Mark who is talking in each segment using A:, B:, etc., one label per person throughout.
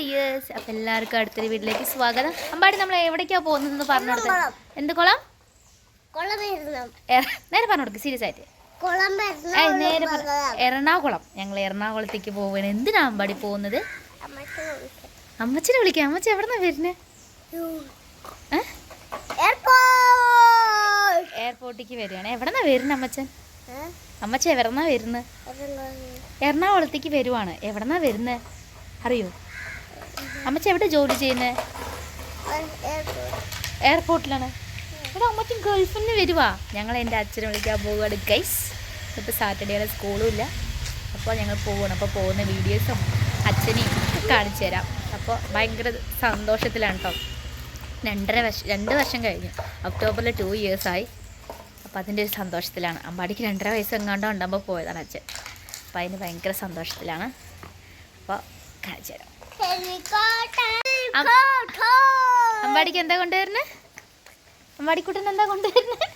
A: Dears. അപ്പം എല്ലാവർക്കും അടുത്തൊരു വീട്ടിലേക്ക് സ്വാഗതം. അമ്പാടി നമ്മൾ എവിടേക്കാണ് പോകുന്നതെന്ന് പറഞ്ഞു കൊടുത്തത് എന്ത് കൊളം നേരെ പറഞ്ഞു കൊടുക്കും സീരിയസ് ആയിട്ട്. നേരെ എറണാകുളം. ഞങ്ങൾ എറണാകുളത്തേക്ക് പോവുകയാണ് എന്തിനാ അമ്പാടി പോകുന്നത്? അമ്മച്ചിനെ വിളിക്കാം. അമ്മച്ചി എവിടെന്ന വരുന്നത് എയർപോർട്ടിലേക്ക് വരികയാണ്. എവിടെന്നാ വരുന്നത് അമ്മച്ചൻ? അമ്മച്ച എവിടെന്നാ വരുന്നത് എറണാകുളത്തേക്ക് വരുവാണ്. എവിടെന്നാ വരുന്നത് അറിയോ? അമ്മച്ചി എവിടെ ജോലി ചെയ്യുന്നത് എയർപോർട്ടിലാണ്. ഇവിടെ അമ്മച്ചി ഗൾഫിൽ നിന്ന് വരുവാ. ഞങ്ങൾ എന്റെ അച്ഛനെ വിളിക്കാൻ പോവുകയാണ് ഗൈസ് ഇപ്പോൾ സാറ്റർഡേ ആണ് സ്കൂളും ഇല്ല. അപ്പോൾ ഞങ്ങൾ പോവുകയാണ്. അപ്പോൾ പോകുന്ന വീഡിയോസും അച്ഛനെയും കാണിച്ചു തരാം. അപ്പോൾ ഭയങ്കര സന്തോഷത്തിലാണ് കേട്ടോ. രണ്ടര വർഷം രണ്ട് വർഷം കഴിഞ്ഞു. ഒക്ടോബറിൽ ടു ഇയേഴ്സായി അപ്പോൾ അതിന്റെ ഒരു സന്തോഷത്തിലാണ്. അമ്പാടിക്ക് രണ്ടര വയസ്സ് എങ്ങാണ്ടോ ഉണ്ടാകുമ്പോൾ പോയതാണ് അച്ഛൻ. അപ്പോൾ അതിന് ഭയങ്കര സന്തോഷത്തിലാണ്. അപ്പോൾ കാണിച്ചു തരാം. അമ്പാടിക്ക് എന്താ കൊണ്ടുവരുന്നത് അമ്പാടിക്കുട്ടൻ എന്താ കൊണ്ടുവരുന്നത്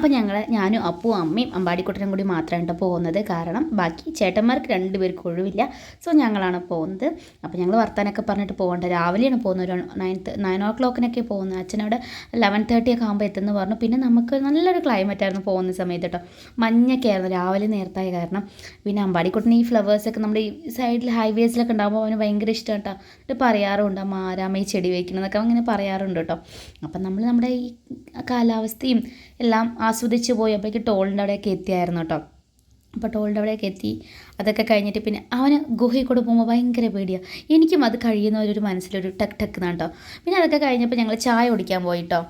A: അപ്പോൾ ഞങ്ങൾ ഞാനും അപ്പും അമ്മയും അമ്പാടിക്കുട്ടനും കൂടി മാത്രമാണ് കേട്ടോ പോകുന്നത്. കാരണം ബാക്കി ചേട്ടന്മാർക്ക് രണ്ടുപേർക്ക് ഒഴിവില്ല. സോ ഞങ്ങളാണ് പോകുന്നത്. അപ്പോൾ ഞങ്ങൾ വർത്താനൊക്കെ പറഞ്ഞിട്ട് പോകേണ്ട. രാവിലെയാണ് പോകുന്നത്. ഒരു നയൻത്ത് നയൻ ഓ ക്ലോക്കിനൊക്കെ പോകുന്നത്. അച്ഛനവിടെ ലെവൻ തേർട്ടി ഒക്കെ ആകുമ്പോൾ എത്തുന്നു പറഞ്ഞു. പിന്നെ നമുക്ക് നല്ലൊരു ക്ലൈമറ്റ് ആയിരുന്നു പോകുന്ന സമയത്ത് കേട്ടോ. മഞ്ഞൊക്കെ ആയിരുന്നു രാവിലെ നേരത്തായ കാരണം. പിന്നെ അമ്പാടിക്കുട്ടൻ ഈ ഫ്ലവേഴ്സൊക്കെ നമ്മുടെ ഈ സൈഡിൽ ഹൈവേസിലൊക്കെ ഉണ്ടാകുമ്പോൾ അവന് ഭയങ്കര ഇഷ്ടമാണ് കേട്ടോ. എന്നിട്ട് പറയാറുണ്ട് അമ്മ ഈ ചെടി വയ്ക്കണം എന്നൊക്കെ അങ്ങനെ പറയാറുണ്ട് കേട്ടോ. അപ്പം നമ്മൾ നമ്മുടെ ഈ കാലാവസ്ഥയും എല്ലാം ആസ്വദിച്ച് പോയി. അപ്പോഴേക്ക് ടോളിന്റെ അവിടെയൊക്കെ എത്തിയായിരുന്നു കേട്ടോ. അപ്പോൾ ടോളിന്റെ അവിടെയൊക്കെ എത്തി. അതൊക്കെ കഴിഞ്ഞിട്ട് പിന്നെ അവന് ഗുഹയിൽ കൂടെ പോകുമ്പോൾ ഭയങ്കര പേടിയാണ് എനിക്കും അത് കഴിയുന്ന ഒരു മനസ്സിലൊരു ടക്ക് ടക്ക് എന്നാണ് കേട്ടോ. പിന്നെ അതൊക്കെ കഴിഞ്ഞപ്പോൾ ഞങ്ങൾ ചായ കുടിക്കാൻ പോയിട്ടോ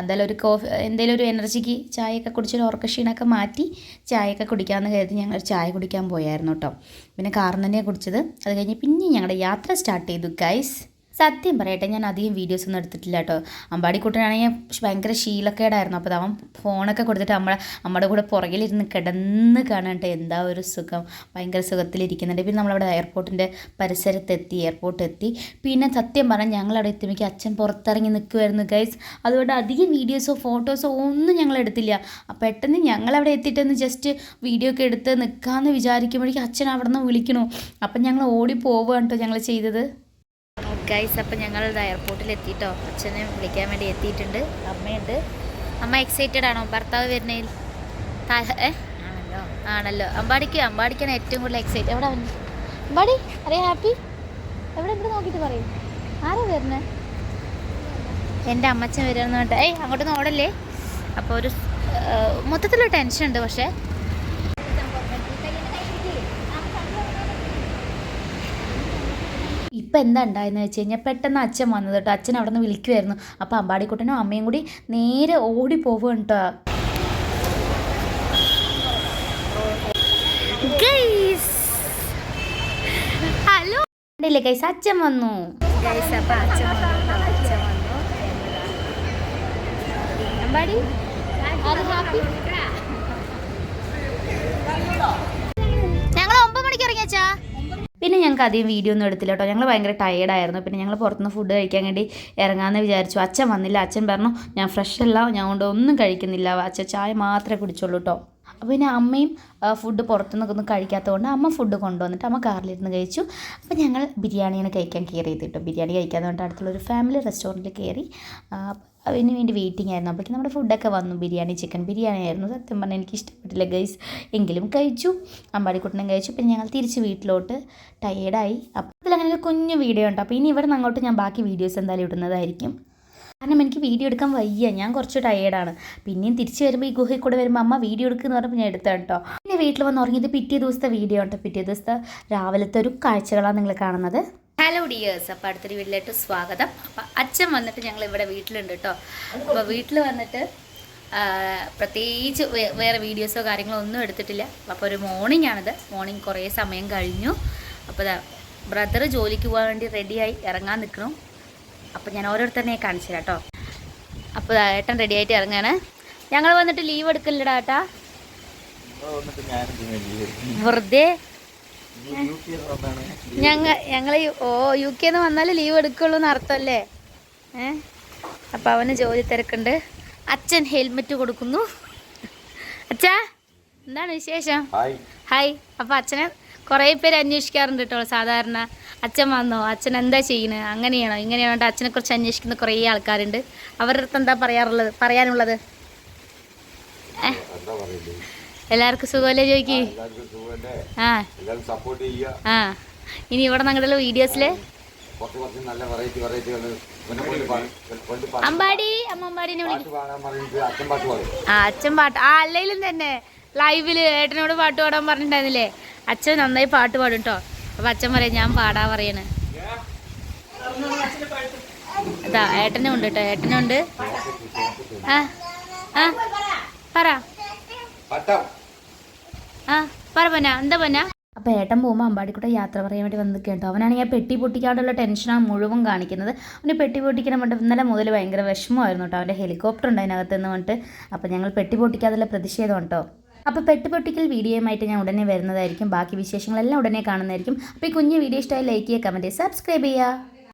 A: എന്തായാലും ഒരു കോഫി എന്തെങ്കിലും ഒരു എനർജിക്ക് ചായയൊക്കെ കുടിച്ചൊരു ഉറക്കക്ഷീണമൊക്കെ മാറ്റി ചായയൊക്കെ കുടിക്കാമെന്ന് കരുതി ഞങ്ങൾ ചായ കുടിക്കാൻ പോയായിരുന്നു കേട്ടോ. പിന്നെ കാറിന് തന്നെയാണ് കുടിച്ചത്. അത് കഴിഞ്ഞ് പിന്നെ ഞങ്ങളുടെ യാത്ര സ്റ്റാർട്ട് ചെയ്തു ഗൈസ് സത്യം പറയട്ടെ ഞാൻ അധികം വീഡിയോസ് ഒന്നും എടുത്തിട്ടില്ല കേട്ടോ. അമ്പാടിക്കുട്ടനാണെങ്കിൽ ഭയങ്കര ശീലക്കേടായിരുന്നു. അപ്പോൾ അവൻ ഫോണൊക്കെ കൊടുത്തിട്ട് നമ്മളെ നമ്മുടെ കൂടെ പുറകിലിരുന്ന് കിടന്ന് കാണട്ടെ എന്താ ഒരു സുഖം. ഭയങ്കര സുഖത്തിലിരിക്കുന്നുണ്ട്. പിന്നെ നമ്മളവിടെ എയർപോർട്ടിന്റെ പരിസരത്തെത്തി എയർപോർട്ട് എത്തി പിന്നെ സത്യം പറഞ്ഞാൽ ഞങ്ങളവിടെ എത്തുമ്പോൾ അച്ഛൻ പുറത്തിറങ്ങി നിൽക്കുമായിരുന്നു ഗൈസ് അതുകൊണ്ട് അധികം വീഡിയോസോ ഫോട്ടോസോ ഒന്നും ഞങ്ങൾ എടുത്തില്ല. പെട്ടെന്ന് ഞങ്ങളവിടെ എത്തിയിട്ടൊന്ന് ജസ്റ്റ് വീഡിയോ ഒക്കെ എടുത്ത് നിൽക്കാമെന്ന് വിചാരിക്കുമ്പോഴേക്കും അച്ഛൻ അവിടെ നിന്ന് വിളിക്കണു. അപ്പം ഞങ്ങൾ ഓടി പോവുകയാണ് കേട്ടോ ഞങ്ങൾ ചെയ്തത്. ഗൈസ് അപ്പം ഞങ്ങൾ എയർപോർട്ടിൽ എത്തിയിട്ടോ അച്ഛനെ വിളിക്കാൻ വേണ്ടി എത്തിയിട്ടുണ്ട്. അമ്മയുണ്ട്. അമ്മ എക്സൈറ്റഡ് ആണോ? ഭർത്താവ് വരുന്നതിൽ ഏ? ആണല്ലോ. അമ്പാടിക്ക് അമ്പാടിക്കാണ് ഏറ്റവും കൂടുതൽ എക്സൈറ്റ് എവിടെ വന്നു അമ്പാടി അറിയാം ഹാപ്പി? എവിടെ ഇവിടെ നോക്കിയിട്ട് പറയും. ആരാ വരുന്നത് എന്റെ അമ്മച്ചൻ വരുമെന്ന് പറഞ്ഞിട്ട്. ഏയ് അങ്ങോട്ടൊന്നും ഓടല്ലേ? അപ്പോൾ ഒരു മൊത്തത്തിലൊരു ടെൻഷൻ ഉണ്ട് പക്ഷേ. ഇപ്പം എന്താ ഉണ്ടായെന്ന് വെച്ച് കഴിഞ്ഞാൽ പെട്ടെന്ന് അച്ഛൻ വന്നത് കേട്ടോ. അച്ഛൻ അവിടെ നിന്ന് വിളിക്കുമായിരുന്നു അപ്പോൾ അമ്പാടിക്കുട്ടനും അമ്മയും കൂടി നേരെ ഓടി പോവുകയാണ് കേട്ടോ ഹലോ കണ്ടില്ലേ ഗൈസ് അച്ഛൻ വന്നു. ഗൈസ് അപ്പം അച്ഛൻ വന്നു. അച്ഛൻ വന്നു. അമ്പാടി? ഞങ്ങൾ ഒമ്പത് മണിക്ക് ഇറങ്ങിയച്ചാ പിന്നെ ഞങ്ങൾക്ക് അധികം വീഡിയോ ഒന്നും എടുത്തില്ല കേട്ടോ. ഞങ്ങൾ ഭയങ്കര ടയേർഡായിരുന്നു പിന്നെ ഞങ്ങൾ പുറത്തുനിന്ന് ഫുഡ് കഴിക്കാൻ വേണ്ടി ഇറങ്ങാമെന്ന് വിചാരിച്ചു. അച്ഛൻ വന്നില്ല. അച്ഛൻ പറഞ്ഞു ഞാൻ ഫ്രഷ് അല്ല. ഞാൻ കൊണ്ട് ഒന്നും കഴിക്കുന്നില്ല. അച്ഛൻ ചായ മാത്രമേ കുടിച്ചുള്ളൂ കേട്ടോ അപ്പോൾ പിന്നെ അമ്മയും ഫുഡ് പുറത്തുനിന്നൊക്കെ ഒന്നും കഴിക്കാത്തതുകൊണ്ട് അമ്മ ഫുഡ് കൊണ്ടുവന്നിട്ട് അമ്മ കാറിലിരുന്ന് കഴിച്ചു. അപ്പോൾ ഞങ്ങൾ ബിരിയാണിയാണ് കഴിക്കാൻ കയറി ചെയ്തിട്ടു. ബിരിയാണി കഴിക്കാതെ അടുത്തുള്ള ഒരു ഫാമിലി റെസ്റ്റോറന്റിൽ കയറി അതിന് വേണ്ടി വെയിറ്റിംഗ് ആയിരുന്നു. അപ്പോഴേക്കും നമ്മുടെ ഫുഡൊക്കെ വന്നു. ബിരിയാണി ചിക്കൻ ബിരിയാണി ആയിരുന്നു. സത്യം പറഞ്ഞാൽ എനിക്ക് ഇഷ്ടപ്പെട്ടില്ല ഗൈസ് എങ്കിലും കഴിച്ചു. അമ്പാടിക്കുട്ടനും കഴിച്ചു. പിന്നെ ഞങ്ങൾ തിരിച്ച് വീട്ടിലോട്ട് ടയേർഡായി അപ്പോൾ അതിലങ്ങനെ ഒരു കുഞ്ഞു വീഡിയോ ഉണ്ട്. അപ്പോൾ ഇനി ഇവിടെ നിന്ന് അങ്ങോട്ട് ഞാൻ ബാക്കി വീഡിയോസ് എന്തായാലും ഇടുന്നതായിരിക്കും. കാരണം എനിക്ക് വീഡിയോ എടുക്കാൻ വയ്യ. ഞാൻ കുറച്ച് ടയേർഡാണ് പിന്നെയും തിരിച്ച് വരുമ്പോൾ ഈ ഗുഹയിൽ കൂടെ വരുമ്പോൾ അമ്മ വീഡിയോ എടുക്കുന്ന പറഞ്ഞപ്പോൾ ഞാൻ എടുത്തു കേട്ടോ പിന്നെ വീട്ടിൽ വന്ന് ഉറങ്ങിയത് പിറ്റേ ദിവസത്തെ വീഡിയോ ഉണ്ട് പിറ്റേ ദിവസത്തെ രാവിലത്തെ ഒരു കാഴ്ചകളാണ് നിങ്ങൾ കാണുന്നത്. ഹലോ ഡിയേഴ്സ് അപ്പോൾ അടുത്തൊരു വീട്ടിലോട്ട് സ്വാഗതം. അപ്പോൾ അച്ഛൻ വന്നിട്ട് ഞങ്ങൾ ഇവിടെ വീട്ടിലുണ്ട് കേട്ടോ അപ്പോൾ വീട്ടിൽ വന്നിട്ട് പ്രത്യേകിച്ച് വേറെ വീഡിയോസോ കാര്യങ്ങളോ ഒന്നും എടുത്തിട്ടില്ല. അപ്പോൾ ഒരു മോർണിംഗ് ആണിത്. മോർണിംഗ് കുറേ സമയം കഴിഞ്ഞു. അപ്പോൾ ബ്രദർ ജോലിക്ക് പോകാൻ വേണ്ടി റെഡിയായി ഇറങ്ങാൻ നിൽക്കണം അപ്പോൾ ഞാൻ ഓരോരുത്തരനെ കാണിച്ചു കേട്ടോ അപ്പോൾ ഏട്ടൻ റെഡി ആയിട്ട് ഇറങ്ങാണ്. ഞങ്ങൾ വന്നിട്ട് ലീവ് എടുക്കില്ലടാ ഏട്ടാ. വെറുതെ ഞങ്ങ ഞങ്ങൾ ഓ യു കെ കെന്ന് വന്നാലേ ലീവ് എടുക്കുള്ളൂ എന്ന് അർത്ഥമല്ലേ ഏ? അപ്പം അവന് ജോലി തിരക്കുണ്ട്. അച്ഛൻ ഹെൽമെറ്റ് കൊടുക്കുന്നു. അച്ഛാ എന്താണ് വിശേഷം?
B: ഹായ്
A: അപ്പോൾ അച്ഛനെ കുറേ പേര് അന്വേഷിക്കാറുണ്ട് കേട്ടോ സാധാരണ അച്ഛൻ വന്നോ? അച്ഛൻ എന്താ ചെയ്യുന്നത് അങ്ങനെയാണോ? ഇങ്ങനെയാണോ? അച്ഛനെ കുറിച്ച് അന്വേഷിക്കുന്ന കുറേ ആൾക്കാരുണ്ട്. അവരുടെ അടുത്ത് എന്താ പറയാറുള്ളത് പറയാനുള്ളത്? എല്ലാവർക്കും സുഖമല്ലേ ചോദിക്ക് ആ. ആ. ഇനി ഇവിടെ ഞങ്ങളുടെ വീഡിയോസിൽ? അമ്പാടി
B: അമ്മമ്പാടിനെ
A: ആ അച്ഛൻ പാട്ട് ആ അല്ലെങ്കിലും തന്നെ. ലൈവിൽ ഏട്ടനോട് പാട്ട് പാടാൻ പറഞ്ഞിട്ടുണ്ടായിരുന്നില്ലേ? അച്ഛൻ നന്നായി പാട്ട് പാടും കേട്ടോ അപ്പൊ അച്ഛൻ പറയാം ഞാൻ പാടാ പറയണ്. അതാ ഏട്ടനും ഉണ്ട് കേട്ടോ ഏട്ടനും ഉണ്ട്. ആ ആ. പറ.
B: പട്ടം.
A: പറ പൊന്ന എന്താ പൊന്ന? അപ്പോൾ ഏട്ടൻ പോകുമ്പോൾ അമ്പാടിക്കൂടെ യാത്ര പറയാൻ വേണ്ടി വന്ന് കേട്ടോ. അവനാണെങ്കിൽ ആ പെട്ടി പൊട്ടിക്കാണ്ടുള്ള ടെൻഷനാണ് മുഴുവൻ കാണിക്കുന്നത്. അവന് പെട്ടി പൊട്ടിക്കണം വേണ്ടി ഇന്നലെ മുതൽ ഭയങ്കര വിഷമമായിരുന്നു കേട്ടോ. അവന്റെ ഹെലികോപ്റ്റർ ഉണ്ട് അതിനകത്ത് നിന്ന് പറഞ്ഞിട്ട്. അപ്പോൾ ഞങ്ങൾ പെട്ടി പൊട്ടിക്കാതുള്ള പ്രതിഷേധം കേട്ടോ. അപ്പോൾ പെട്ടി പൊട്ടിക്കൽ വീഡിയോയുമായിട്ട് ഞാൻ ഉടനെ വരുന്നതായിരിക്കും. ബാക്കി വിശേഷങ്ങളെല്ലാം ഉടനെ കാണുന്നതായിരിക്കും. അപ്പോൾ ഈ കുഞ്ഞു വീഡിയോ ഇഷ്ടമായി ലൈക്ക് ചെയ്യുക കമന്റ് സബ്സ്ക്രൈബ് ചെയ്യുക.